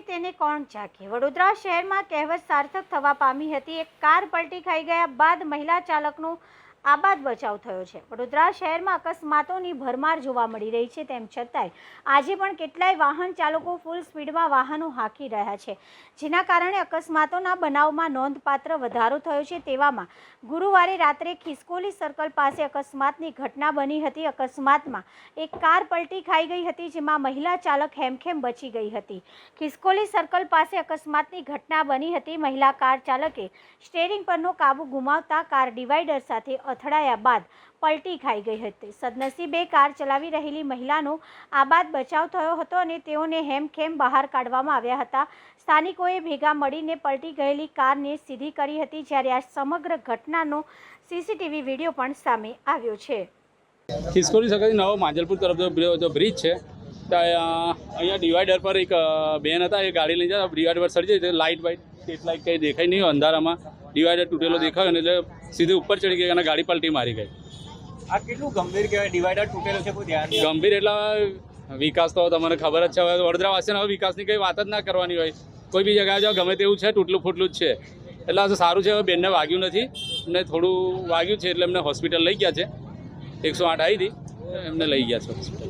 તેને કોણ ચાખે? વડોદરા શહેરમાં કહેવત સાર્થક થવા પામી હતી. એક કાર પલટી ખાઈ ગયા બાદ મહિલા ચાલકનો આબાદ બચાવ થયો છે. વડોદરા શહેરમાં અકસ્માતોની ભરમાર જોવા મળી રહી છે તેમ છતાંય આજે પણ કેટલાય વાહન ચાલકો ફૂલ સ્પીડમાં વાહનો હાંકી રહ્યા છે. જેના કારણે અકસ્માતોના બનાવમાં નોંધપાત્ર વધારો થયો છે તેવામાં ગુરુવારે રાત્રે ખિસકોલી સર્કલ પાસે અકસ્માતની ઘટના બની હતી. અકસ્માતમાં એક કાર પલટી ખાઈ ગઈ હતી જેમાં મહિલા ચાલક હેમખેમ બચી ગઈ હતી. ખિસકોલી સર્કલ પાસે અકસ્માતની ઘટના બની હતી. મહિલા કાર ચાલકે સ્ટેરિંગ પરનો કાબુ ગુમાવતા કાર ડિવાઈડર સાથે અથડાયા બાદ પલટી ખાઈ ગઈ હતી. સદનસીબે કાર ચલાવી રહેલી મહિલાનો આબાદ બચાવ થયો હતો અને તેઓને હેમખેમ બહાર કાઢવામાં આવ્યા હતા. સ્થાનિકોએ ભેગા મળીને પલટી ગયેલી કારને સીધી કરી હતી, જ્યારે આ સમગ્ર ઘટનાનો સીસીટીવી વીડિયો પણ સામે આવ્યો છે. ખિસકોલી સગડી નવો માંજલપુર તરફ જો બ્રિજ છે ત્યાં અહીંયા ડિવાઈડર પર એક બેન હતા, એ ગાડી લઈ જતા ડિવાઈડર પર સડી જાય લાઇટ વાઇટ સ્ટ્રીટ લાઇટ કંઈ દેખાય નહીં અંધારામાં ડિવાઈડર તૂટેલો દેખાયો ને એટલે સીધી ઉપર ચડી ગઈ અને ગાડી પલટી મારી ગઈ. આ કેટલું ગંભીર કહેવાય? ડિવાઈડર તૂટેલો છે કોઈ ધ્યાન ગંભીર એટલે વિકાસ તો તમને ખબર જ છે. હવે વડોદરાવાસીને હવે વિકાસની કંઈ વાત જ ના કરવાની હોય. કોઈ બી જગ્યાએ જાઓ ગમે તેવું છે તૂટલું ફૂટલું જ છે. એટલે આ સારું છે હવે બેનને વાગ્યું નથી. એમને થોડું વાગ્યું છે એટલે એમને હોસ્પિટલ લઈ ગયા છે. એકસો આઠ આવી હતી એમને લઈ ગયા છે હોસ્પિટલ.